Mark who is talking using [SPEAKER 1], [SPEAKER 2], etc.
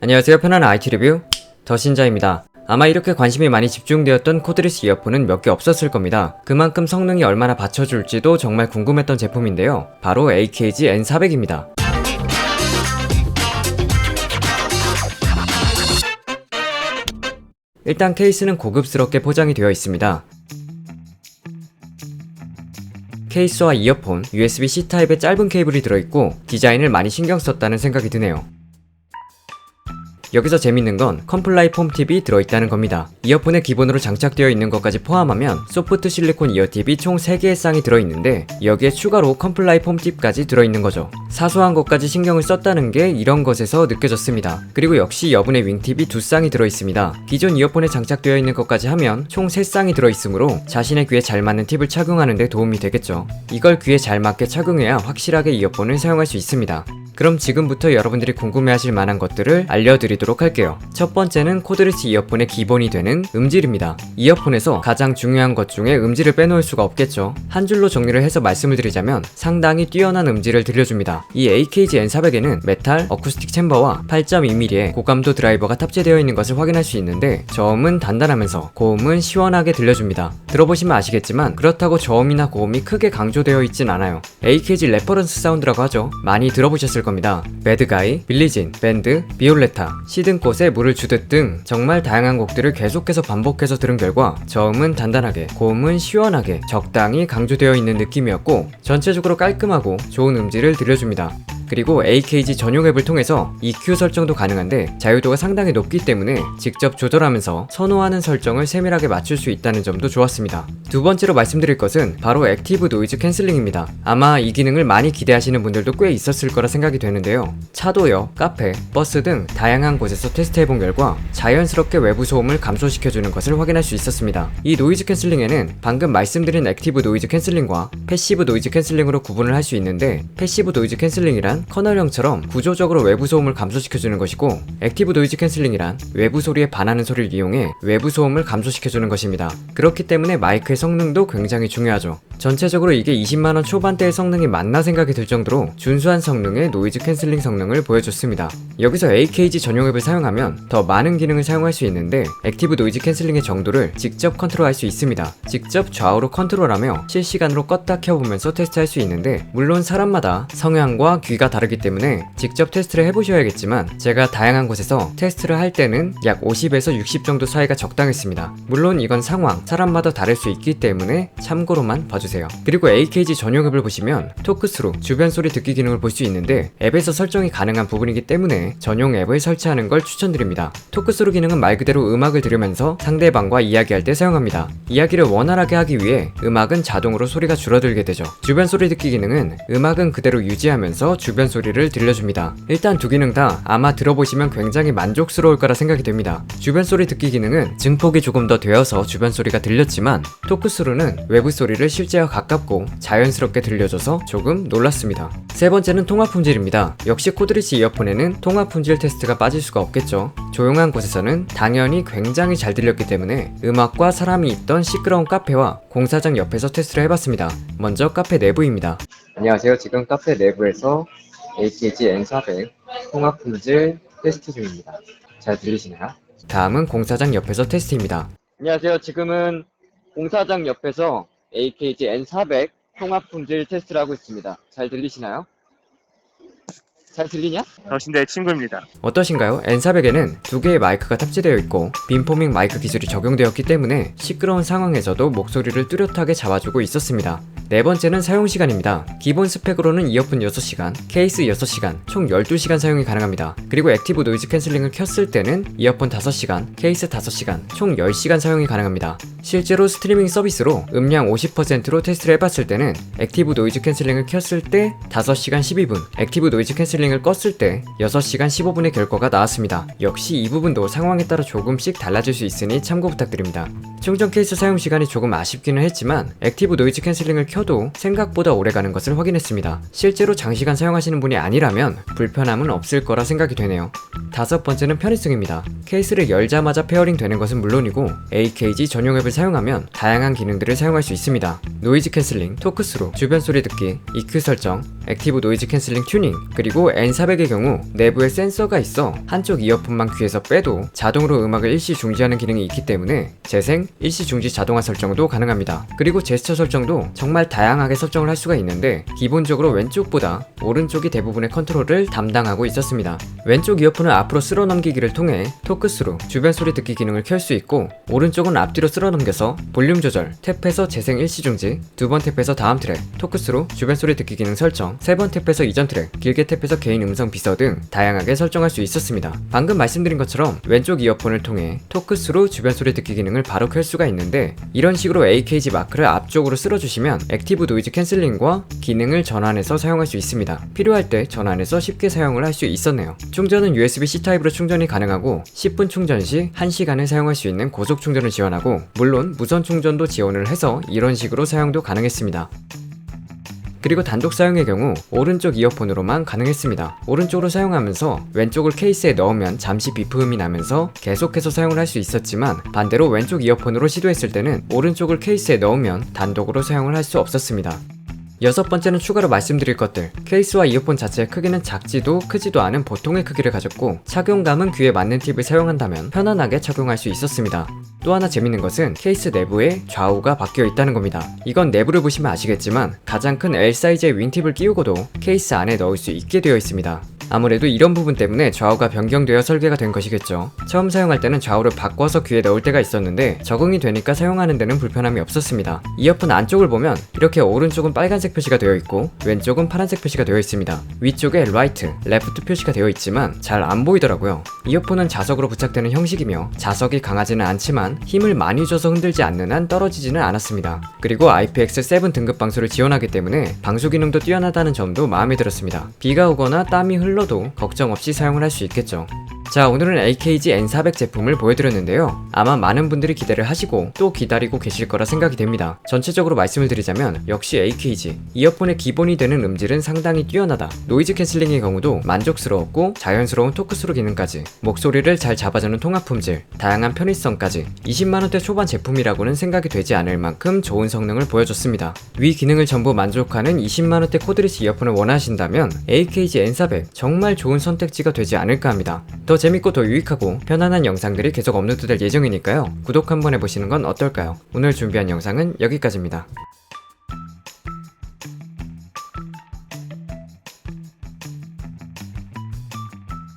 [SPEAKER 1] 안녕하세요. 편안한 IT 리뷰 더신자입니다. 아마 이렇게 관심이 많이 집중되었던 코드리스 이어폰은 몇 개 없었을 겁니다. 그만큼 성능이 얼마나 받쳐줄지도 정말 궁금했던 제품인데요. 바로 AKG N400입니다. 일단 케이스는 고급스럽게 포장이 되어 있습니다. 케이스와 이어폰, USB-C 타입의 짧은 케이블이 들어있고 디자인을 많이 신경 썼다는 생각이 드네요. 여기서 재밌는 건 컴플라이 폼 팁이 들어있다는 겁니다. 이어폰에 기본으로 장착되어 있는 것까지 포함하면 소프트 실리콘 이어 팁이 총 3개의 쌍이 들어있는데 여기에 추가로 컴플라이 폼 팁까지 들어있는 거죠. 사소한 것까지 신경을 썼다는 게 이런 것에서 느껴졌습니다. 그리고 역시 여분의 윙팁이 두 쌍이 들어있습니다. 기존 이어폰에 장착되어 있는 것까지 하면 총 3쌍이 들어있으므로 자신의 귀에 잘 맞는 팁을 착용하는 데 도움이 되겠죠. 이걸 귀에 잘 맞게 착용해야 확실하게 이어폰을 사용할 수 있습니다. 그럼 지금부터 여러분들이 궁금해하실 만한 것들을 알려드리도록 할게요. 첫 번째는 코드리스 이어폰의 기본이 되는 음질입니다. 이어폰에서 가장 중요한 것 중에 음질을 빼놓을 수가 없겠죠. 한 줄로 정리를 해서 말씀을 드리자면 상당히 뛰어난 음질을 들려줍니다. 이 AKG N400에는 메탈 어쿠스틱 챔버와 8.2mm의 고감도 드라이버가 탑재되어 있는 것을 확인할 수 있는데 저음은 단단하면서 고음은 시원하게 들려줍니다. 들어보시면 아시겠지만 그렇다고 저음이나 고음이 크게 강조되어 있진 않아요. AKG 레퍼런스 사운드라고 하죠. 많이 들어보셨을 겁니다. 배드가이, 빌리진, 밴드, 비올레타, 시든 꽃에 물을 주듯 등 정말 다양한 곡들을 계속해서 반복해서 들은 결과 저음은 단단하게, 고음은 시원하게 적당히 강조되어 있는 느낌이었고 전체적으로 깔끔하고 좋은 음질을 들려줍니다. 그리고 AKG 전용 앱을 통해서 EQ 설정도 가능한데 자유도가 상당히 높기 때문에 직접 조절하면서 선호하는 설정을 세밀하게 맞출 수 있다는 점도 좋았습니다. 두 번째로 말씀드릴 것은 바로 액티브 노이즈 캔슬링입니다. 아마 이 기능을 많이 기대하시는 분들도 꽤 있었을 거라 생각이 되는데요. 차도역, 카페, 버스 등 다양한 곳에서 테스트해본 결과 자연스럽게 외부 소음을 감소시켜주는 것을 확인할 수 있었습니다. 이 노이즈 캔슬링에는 방금 말씀드린 액티브 노이즈 캔슬링과 패시브 노이즈 캔슬링으로 구분을 할 수 있는데 패시브 노이즈 캔슬링이란 커널형처럼 구조적으로 외부 소음을 감소시켜주는 것이고 액티브 노이즈 캔슬링이란 외부 소리에 반하는 소리를 이용해 외부 소음을 감소시켜주는 것입니다. 그렇기 때문에 마이크의 성능도 굉장히 중요하죠. 전체적으로 이게 20만원 초반대의 성능이 맞나 생각이 들 정도로 준수한 성능의 노이즈 캔슬링 성능을 보여줬습니다. 여기서 AKG 전용 앱을 사용하면 더 많은 기능을 사용할 수 있는데 액티브 노이즈 캔슬링의 정도를 직접 컨트롤할 수 있습니다. 직접 좌우로 컨트롤하며 실시간으로 껐다 켜보면서 테스트할 수 있는데 물론 사람마다 성향과 귀가 다르기 때문에 직접 테스트를 해보셔야겠지만 제가 다양한 곳에서 테스트를 할 때는 약 50에서 60 정도 사이가 적당했습니다. 물론 이건 상황, 사람마다 다를 수 있기 때문에 참고로만 봐주세요. 그리고 AKG 전용 앱을 보시면 토크스루, 주변 소리 듣기 기능을 볼 수 있는데 앱에서 설정이 가능한 부분이기 때문에 전용 앱을 설치하는 걸 추천드립니다. 토크스루 기능은 말 그대로 음악을 들으면서 상대방과 이야기할 때 사용합니다. 이야기를 원활하게 하기 위해 음악은 자동으로 소리가 줄어들게 되죠. 주변 소리 듣기 기능은 음악은 그대로 유지하면서 주변 소리를 들려줍니다. 일단 두 기능 다 아마 들어보시면 굉장히 만족스러울 거라 생각이 됩니다. 주변 소리 듣기 기능은 증폭이 조금 더 되어서 주변 소리가 들렸지만 토크스루는 외부 소리를 실제와 가깝고 자연스럽게 들려줘서 조금 놀랐습니다. 세 번째는 통화 품질입니다. 역시 코드리스 이어폰에는 통화 품질 테스트가 빠질 수가 없겠죠. 조용한 곳에서는 당연히 굉장히 잘 들렸기 때문에 음악과 사람이 있던 시끄러운 카페와 공사장 옆에서 테스트를 해봤습니다. 먼저 카페 내부입니다. 안녕하세요. 지금 카페 내부에서 AKG N400 통화 품질 테스트 중입니다. 잘 들리시나요? 다음은 공사장 옆에서 테스트입니다. 안녕하세요. 지금은 공사장 옆에서 AKG N400 통화 품질 테스트를 하고 있습니다. 잘 들리시나요? 잘 들리냐?
[SPEAKER 2] 당신의 친구입니다.
[SPEAKER 1] 어떠신가요? N400에는 두 개의 마이크가 탑재되어 있고 빔포밍 마이크 기술이 적용되었기 때문에 시끄러운 상황에서도 목소리를 뚜렷하게 잡아주고 있었습니다. 네 번째는 사용 시간입니다. 기본 스펙으로는 이어폰 6시간, 케이스 6시간, 총 12시간 사용이 가능합니다. 그리고 액티브 노이즈 캔슬링을 켰을 때는 이어폰 5시간, 케이스 5시간, 총 10시간 사용이 가능합니다. 실제로 스트리밍 서비스로 음량 50%로 테스트를 해봤을 때는 액티브 노이즈 캔슬링을 켰을 때 5시간 12분, 액티브 노이즈 캔슬링을 껐을 때 6시간 15분의 결과가 나왔습니다. 역시 이 부분도 상황에 따라 조금씩 달라질 수 있으니 참고 부탁드립니다. 충전 케이스 사용 시간이 조금 아쉽기는 했지만 액티브 노이즈 캔슬링을 켜도 생각보다 오래 가는 것을 확인했습니다. 실제로 장시간 사용하시는 분이 아니라면 불편함은 없을 거라 생각이 되네요. 다섯 번째는 편의성입니다. 케이스를 열자마자 페어링 되는 것은 물론이고 AKG 전용 앱을 사용하면 다양한 기능들을 사용할 수 있습니다. 노이즈 캔슬링, 토크 스로, 주변 소리 듣기, EQ 설정, 액티브 노이즈 캔슬링 튜닝, 그리고 N400의 경우 내부에 센서가 있어 한쪽 이어폰만 귀에서 빼도 자동으로 음악을 일시 중지하는 기능이 있기 때문에 재생, 일시 중지 자동화 설정도 가능합니다. 그리고 제스처 설정도 정말 다양하게 설정을 할 수가 있는데 기본적으로 왼쪽보다 오른쪽이 대부분의 컨트롤을 담당하고 있었습니다. 왼쪽 이어폰을 앞으로 쓸어 넘기기를 통해 토크스로 주변 소리 듣기 기능을 켤 수 있고 오른쪽은 앞뒤로 쓸어 넘겨서 볼륨 조절, 탭해서 재생 일시 중지, 두 번 탭해서 다음 트랙, 토크스로 주변 소리 듣기 기능 설정, 세 번 탭해서 이전 트랙, 길게 탭해서 개인 음성 비서 등 다양하게 설정할 수 있었습니다. 방금 말씀드린 것처럼 왼쪽 이어폰을 통해 토크스로 주변 소리 듣기 기능을 바로 켤 수가 있는데 이런 식으로 AKG 마크를 앞쪽으로 쓸어주시면 액티브 노이즈 캔슬링과 기능을 전환해서 사용할 수 있습니다. 필요할 때 전환해서 쉽게 사용을 할 수 있었네요. 충전은 USB-C 타입으로 충전이 가능하고 10분 충전 시 1시간을 사용할 수 있는 고속 충전을 지원하고 물론 무선 충전도 지원을 해서 이런 식으로 사용 도 가능했습니다. 그리고 단독 사용의 경우 오른쪽 이어폰으로만 가능했습니다. 오른쪽으로 사용하면서 왼쪽을 케이스에 넣으면 잠시 비프음이 나면서 계속해서 사용을 할 수 있었지만 반대로 왼쪽 이어폰으로 시도했을 때는 오른쪽을 케이스에 넣으면 단독으로 사용을 할 수 없었습니다. 여섯 번째는 추가로 말씀드릴 것들. 케이스와 이어폰 자체의 크기는 작지도 크지도 않은 보통의 크기를 가졌고 착용감은 귀에 맞는 팁을 사용한다면 편안하게 착용할 수 있었습니다. 또 하나 재밌는 것은 케이스 내부에 좌우가 바뀌어 있다는 겁니다. 이건 내부를 보시면 아시겠지만 가장 큰 L 사이즈의 윙팁을 끼우고도 케이스 안에 넣을 수 있게 되어 있습니다. 아무래도 이런 부분 때문에 좌우가 변경되어 설계가 된 것이겠죠. 처음 사용할 때는 좌우를 바꿔서 귀에 넣을 때가 있었는데 적응이 되니까 사용하는 데는 불편함이 없었습니다. 이어폰 안쪽을 보면 이렇게 오른쪽은 빨간색 표시가 되어 있고 왼쪽은 파란색 표시가 되어 있습니다. 위쪽에 라이트, 레프트 표시가 되어 있지만 잘 안 보이더라고요. 이어폰은 자석으로 부착되는 형식이며 자석이 강하지는 않지만 힘을 많이 줘서 흔들지 않는 한 떨어지지는 않았습니다. 그리고 IPX7 등급 방수를 지원하기 때문에 방수 기능도 뛰어나다는 점도 마음에 들었습니다. 비가 오거나 땀이 흘러 도 걱정 없이 사용을 할 수 있겠죠. 자, 오늘은 AKG N400 제품을 보여드렸는데요. 아마 많은 분들이 기대를 하시고 또 기다리고 계실 거라 생각이 됩니다. 전체적으로 말씀을 드리자면 역시 AKG 이어폰의 기본이 되는 음질은 상당히 뛰어나다. 노이즈 캔슬링의 경우도 만족스러웠고 자연스러운 토크스루 기능까지 목소리를 잘 잡아주는 통합 품질, 다양한 편의성까지 20만원대 초반 제품이라고는 생각이 되지 않을 만큼 좋은 성능을 보여줬습니다. 위 기능을 전부 만족하는 20만원대 코드리스 이어폰을 원하신다면 AKG N400 정말 좋은 선택지가 되지 않을까 합니다. 더 재밌고 더 유익하고 편안한 영상들이 계속 업로드될 예정이니까요. 구독 한번 해보시는 건 어떨까요? 오늘 준비한 영상은 여기까지입니다.